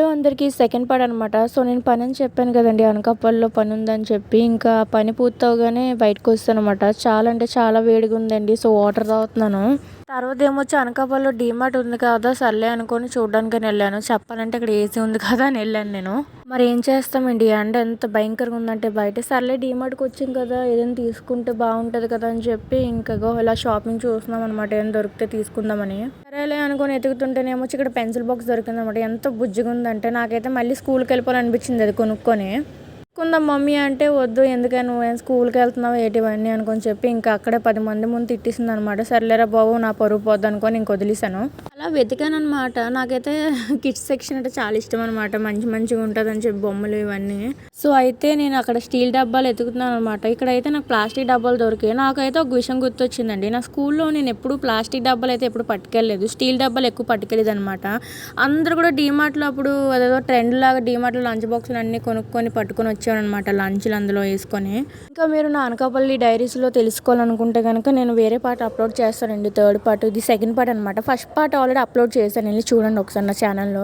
Hello అందరికీ second part అనమాట so నేను పని అని చెప్పాను కదండి అనకాపల్లిలో పని ఉందని చెప్పి. ఇంకా పని పూర్తవగానే బయటకు వస్తాను అనమాట చాలా అంటే చాలా వేడిగా ఉందండి సో వాటర్ తాగుతున్నాను. తర్వాత ఏమొచ్చి అనకాపల్లిలో డీమార్ట్ ఉంది కదా సర్లే అనుకొని చూడడానికి వెళ్ళాను. చెప్పాలంటే ఇక్కడ ఏసీ ఉంది కదా అని వెళ్ళాను నేను. మరి ఏం చేస్తామండి? ఎండ ఎంత భయంకరంగా ఉందంటే బయట సర్లే డీమార్ట్కి వచ్చాం కదా ఏదైనా తీసుకుంటే బాగుంటుంది కదా అని చెప్పి ఇంకాగో ఇలా షాపింగ్ చూస్తున్నాం అనమాట ఏం దొరికితే తీసుకుందామని. సరేలే అనుకుని ఎతుకుతుంటేనేమో ఇక్కడ పెన్సిల్ బాక్స్ దొరికింది అనమాట ఎంత బుజ్జిగా ఉందంటే నాకైతే మళ్ళీ స్కూల్కి వెళ్ళిపోవాలనిపించింది అది కొనుక్కొని. కొందాం మమ్మీ అంటే వద్దు ఎందుకని నువ్వు ఏం స్కూల్కి వెళ్తున్నావు ఏటివన్నీ అనుకొని చెప్పి ఇంకా అక్కడే పది మంది ముందు తిట్టేసింది అనమాట సర్లేరా బాబు నా పరువు పోద్దు అనుకొని ఇంక వదిలేసాను అలా వెతికాను అనమాట నాకైతే కిడ్స్ సెక్షన్ అంటే చాలా ఇష్టం అనమాట మంచి మంచిగా ఉంటుంది అని చెప్పి బొమ్మలు ఇవన్నీ. సో అయితే నేను అక్కడ స్టీల్ డబ్బాలు ఎతుకుతున్నాను అనమాట ఇక్కడైతే నాకు ప్లాస్టిక్ డబ్బాలు దొరికాయి. నాకైతే ఒక విషయం గుర్తొచ్చిందండి. నా స్కూల్లో నేను ఎప్పుడు ప్లాస్టిక్ డబ్బాలు అయితే ఎప్పుడు పట్టుకెళ్ళలేదు. స్టీల్ డబ్బాలు ఎక్కువ పట్టుకెళ్ళేది అనమాట అందరూ కూడా డీమార్ట్లో అప్పుడు అదేదో ట్రెండ్ లాగా డీమార్ట్లో లంచ్ బాక్సులు అన్నీ కొనుక్కొని పట్టుకొని వచ్చానమాట లంచ్లు అందులో వేసుకొని. ఇంకా మీరు నా అనకాపల్లి డైరీస్లో తెలుసుకోవాలనుకుంటే కనుక నేను వేరే పార్ట్ అప్లోడ్ చేస్తానండి. Third part. ఇది సెకండ్ పార్ట్ అనమాట first part all already upload చేశాను. వెళ్ళి చూడండి ఒకసారి నా ఛానల్లో.